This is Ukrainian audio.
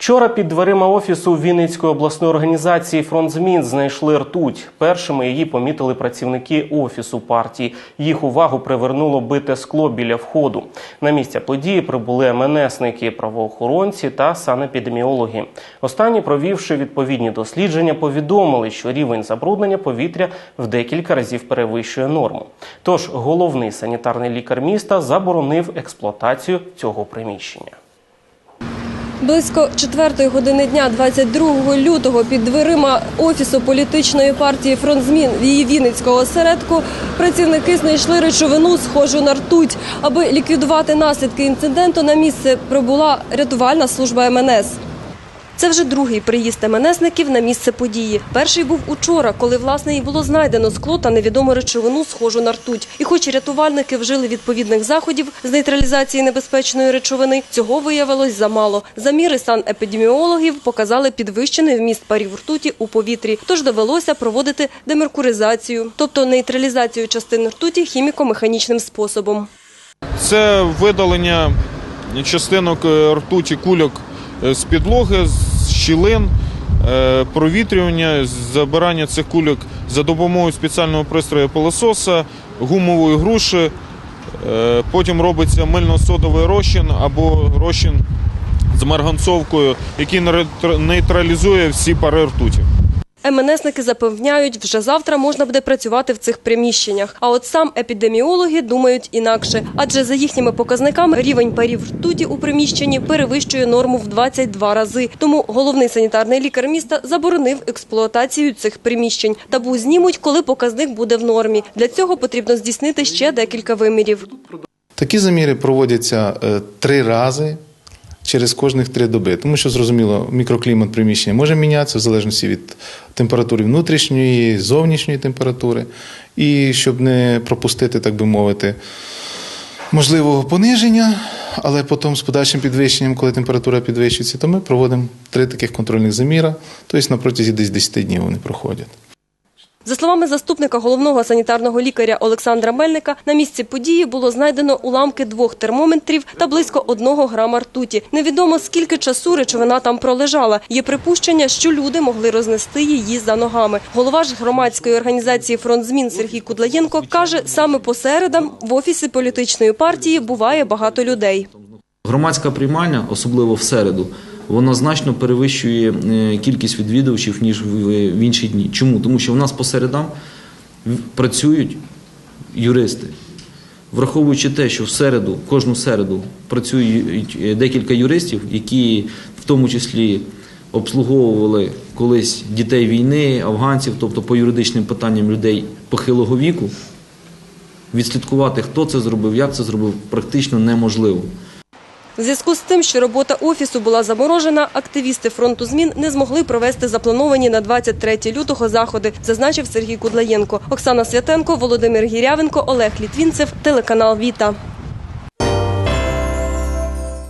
Вчора під дверима офісу Вінницької обласної організації «Фронт змін» знайшли ртуть. Першими її помітили працівники офісу партії. Їх увагу привернуло бите скло біля входу. На місце події прибули МНСники, правоохоронці та санепідеміологи. Останні, провівши відповідні дослідження, повідомили, що рівень забруднення повітря в декілька разів перевищує норму. Тож головний санітарний лікар міста заборонив експлуатацію цього приміщення. Близько четвертої години дня, 22 лютого, під дверима офісу політичної партії «Фронт змін» в її Вінницького осередку працівники знайшли речовину, схожу на ртуть. Аби ліквідувати наслідки інциденту, на місце прибула рятувальна служба МНС. Це вже другий приїзд МНСників на місце події. Перший був учора, коли власне і було знайдено скло та невідому речовину, схожу на ртуть. І хоч рятувальники вжили відповідних заходів з нейтралізації небезпечної речовини, цього виявилось замало. Заміри санепідеміологів показали підвищений вміст парів ртуті у повітрі, тож довелося проводити демеркуризацію, тобто нейтралізацію частин ртуті хіміко-механічним способом. Це видалення частинок е, ртуті кульок е, з підлоги, з щілин, е, провітрювання, забирання цих кульок за допомогою спеціального пристрою пилососа, гумової груші. Е, Потім робиться мильно-содовий розчин або розчин з марганцовкою, який нейтр- нейтралізує всі пари ртуті. МНСники запевняють, вже завтра можна буде працювати в цих приміщеннях. А от сам епідеміологи думають інакше, адже за їхніми показниками рівень парів ртуті у приміщенні перевищує норму в 22 рази. Тому головний санітарний лікар міста заборонив експлуатацію цих приміщень. Табу знімуть, коли показник буде в нормі. Для цього потрібно здійснити ще декілька вимірів. Такі заміри проводяться е, три рази через кожних три доби, тому що зрозуміло, мікроклімат приміщення може мінятися в залежності від температури внутрішньої, зовнішньої температури. І щоб не пропустити, так би мовити, можливого пониження, але потім з подальшим підвищенням, коли температура підвищується, то ми проводимо три таких контрольних заміра, тобто на протязі десь 10 днів вони проходять. За словами заступника головного санітарного лікаря Олександра Мельника, на місці події було знайдено уламки двох термометрів та близько одного грама ртуті. Невідомо скільки часу речовина там пролежала. Є припущення, що люди могли рознести її за ногами. Голова ж громадської організації «Фронт змін» Сергій Кудлаєнко каже, саме по середам в офісі політичної партії буває багато людей. Громадська приймальня, особливо в середу, вона значно перевищує е, кількість відвідувачів, ніж в інші дні. Чому? Тому що в нас по середам працюють юристи. Враховуючи те, що в середу, кожну середу працюють е, декілька юристів, які в тому числі обслуговували колись дітей війни, афганців, тобто по юридичним питанням людей похилого віку, відслідкувати, хто це зробив, як це зробив, практично неможливо. В зв'язку з тим, що робота офісу була заморожена, активісти фронту змін не змогли провести заплановані на 23 лютого заходи, зазначив Сергій Кудлаєнко. Оксана Святенко, Володимир Гірявенко, Олег Літвінцев, телеканал Віта.